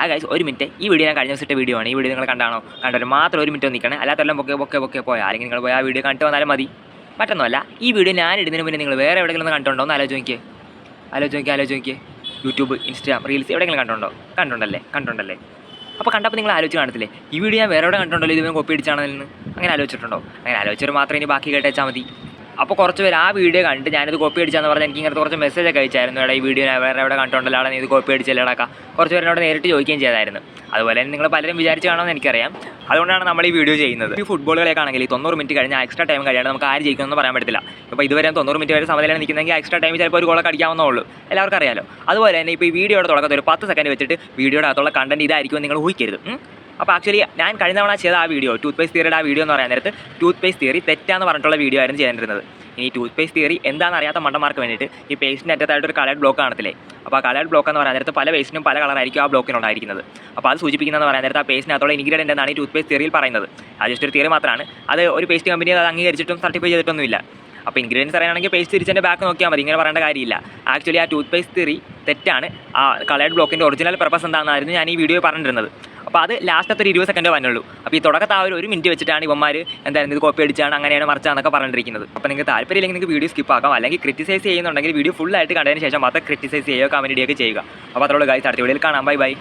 ആ കഴിച്ച് ഒരു മിനിറ്റ് ഈ വീഡിയോ ഞാൻ കഴിഞ്ഞ ദിവസത്തെ വീഡിയോ ആണ്. ഈ വീഡിയോ നിങ്ങൾ കണ്ടാണോ? കണ്ടവർ മാത്രം ഒരു മിനിറ്റ് നിൽക്കണേ. അല്ലാത്തെല്ലാം പൊക്കെ പൊക്കെ പൊക്കെ പോയാൽ അല്ലെങ്കിൽ നിങ്ങൾ പോയി ആ വീഡിയോ കണ്ടിട്ട് വന്നാലും മതി. മറ്റൊന്നുമല്ല. ഈ വീഡിയോ ഞാൻ ഇടുന്നതിന് മുന്നേ നിങ്ങൾ വേറെ എവിടെയെങ്കിലും കണ്ടിട്ടുണ്ടോ? എന്ന് ആലോചിച്ച് നോക്കിയേ. ആലോചിച്ച് യൂട്യൂബ് ഇൻസ്റ്റാഗ്രാം റീൽസ് എവിടെയെങ്കിലും കണ്ടുണ്ടോ കണ്ടുണ്ടല്ലേ കണ്ടുണ്ടല്ലേ അപ്പോൾ കണ്ടപ്പോൾ നിങ്ങൾ ആലോചിച്ച് കാണത്തില്ലേ? ഈ വീഡിയോ ഞാൻ വേറെ എവിടെ കണ്ടിട്ടുണ്ടല്ലോ? ഇത് കോപ്പി അടിച്ചാണെന്ന് അങ്ങനെ ആലോചിച്ചിട്ടുണ്ടോ? അങ്ങനെ ആലോചിച്ചിട്ട് മാത്രമേ ഇനി ബാക്കി കേട്ടേച്ചാൽ മതി. അപ്പോൾ കുറച്ച് പേര് ആ വീഡിയോ കണ്ടിട്ട് ഞാനിത് കോപ്പി അടിച്ചാന്ന് പറഞ്ഞാൽ എനിക്ക് ഇങ്ങനത്തെ കുറച്ച് മെസ്സേജ് ഒക്കെ അയച്ചായിരുന്നു. എടാ ഈ വീഡിയോ വേറെ എവിടെ കണ്ടിട്ടുണ്ടല്ലോ അവിടെ നീ ഇത് കോപ്പി അടിച്ചല്ലേടാക്ക കുറച്ച് പേരോട് നേരിട്ട് ചോദിക്കുകയും ചെയ്തായിരുന്നു. അതുപോലെ തന്നെ നിങ്ങൾ പലരും വിചാരിച്ച് കാണുമെന്ന് എനിക്കറിയാം. അതുകൊണ്ടാണ് നമ്മൾ ഈ വീഡിയോ ചെയ്യുന്നത്. ഈ ഫുട്ബോൾ കളിയൊക്കെയാണെങ്കിൽ തൊണ്ണൂറ് മിനിറ്റ് കഴിഞ്ഞാൽ എക്സ്ട്രാ ടൈം കഴിയാണ്ട് നമുക്ക് ആര് ജയിക്കുമെന്ന് പറയാൻ പറ്റില്ല ഇപ്പോൾ ഇതുവരെ തൊണ്ണൂറ് മിനിറ്റ് വരെ സമനിലയാണ് നിൽക്കുന്നതെങ്കിൽ എക്സ്ട്രാ ടൈം ചിലപ്പോൾ ഒരു ഗോളൊക്കെ അടിക്കാവുന്നേ ഉള്ളൂ. എല്ലാവർക്കും അറിയാലോ. അതുപോലെ തന്നെ ഇപ്പോൾ ഈ വീഡിയോയുടെ തുടക്കത്തിൽ ഒരു പത്ത് സെക്കൻഡ് വെച്ചിട്ട് വീഡിയോയുടെ അകത്തുള്ള കണ്ടന്റ് ഇതായിരിക്കും നിങ്ങൾ ഊഹിക്കരുത്. അപ്പോൾ ആക്ച്വലി ഞാൻ കഴിഞ്ഞ തവണ ചെയ്ത ആ വീഡിയോ ടൂത്ത് പേസ്റ്റ് തിയറിയുടെ ആ വീഡിയോ എന്ന് പറയാൻ നേരത്ത് ടൂത്ത് പേസ്റ്റ് തിയറി തെറ്റാന്ന് പറഞ്ഞിട്ടുള്ള വീഡിയോ ആയിരുന്നു ചെയ്തിരുന്നത്. ഇനി ടൂത്ത് പേസ്റ്റ് തിയറി എന്താണെന്ന് അറിയാത്ത മണ്ടന്മാർക്ക് വേണ്ടിയിട്ട് ഈ പേസ്റ്റിന്റെ അറ്റത്തായിട്ട് ഒരു കളേഡ് ബ്ലോക്ക് കാണത്തില്ലേ? അപ്പോൾ ആ കളേഡ് ബ്ലോക്ക് എന്ന് പറയാൻ നേരത്ത് പല പേസ്റ്റിനും പല കളറായിരിക്കും ആ ബ്ലോക്കിനുണ്ടായിരിക്കുന്നത് അപ്പോൾ അത് സൂചിപ്പിക്കുന്നതെന്ന് പറയാൻ നേരത്ത് ആ പേസ്റ്റിനകത്തുള്ള ഇൻഗ്രീഡിയന്റ് എന്നാണ് ഈ ടൂത്ത് പേസ്റ്റ് തിയറിയിൽ പറയുന്നത്. അത് ജസ്റ്റ് ഒരു തിയറി മാത്രമാണ്. അത് ഒരു പേസ്റ്റ് കമ്പനി അത് അംഗീകരിച്ചിട്ടും സർട്ടിഫൈ ചെയ്തിട്ടൊന്നുമില്ല. അപ്പോൾ ഇൻഗ്രീഡിയൻസ് അറിയണമെങ്കിൽ പേസ്റ്റ് തിരിച്ചതിന്റെ ബാക്ക് നോക്കിയാൽ മതി. ഇങ്ങനെ പറയേണ്ട കാര്യമില്ല. ആക്ച്വലി ആ ടൂത്ത് പേസ്റ്റ് തിയറി തെറ്റാണ്. ആ കളേഡ് ബ്ലോക്കിന്റെ ഒറിജിനൽ പർപ്പസ് എന്താണെന്നായിരുന്നു ഞാൻ ഈ വീഡിയോ പറഞ്ഞിരുന്നത്. അപ്പോൾ അത് ലാസ്റ്റത്തെ ഒരു ഇരുപത് സെക്കൻഡ് വന്നുള്ളൂ. അപ്പോൾ ഈ തുടക്കത്തെ ആ ഒരു ഒരു മിനിറ്റ് വെച്ചിട്ടാണ് ഇവന്മാർ എന്തായിരുന്നു ഇത് കോപ്പി അടിച്ചാണ് അങ്ങനെയാണ് മറിച്ചാന്നൊക്കെ പറഞ്ഞിരിക്കുന്നത്. അപ്പോൾ നിങ്ങൾക്ക് താല്പര്യമില്ലെങ്കിൽ നിങ്ങൾക്ക് വീഡിയോ സ്കിപ്പ് ആക്കാം. അല്ലെങ്കിൽ ക്രിറ്റിസൈസ് ചെയ്യുന്നുണ്ടെങ്കിൽ വീഡിയോ ഫുൾ ആയിട്ട് കണ്ടതിന് ശേഷം മാത്രം ക്രിറ്റിസൈസ് ചെയ്യുക കമന്റ് ചെയ്യുക. അപ്പോൾ അത്രയുള്ള കാര്യം അടുത്ത വീഡിയോയിൽ കാണാം. Bye bye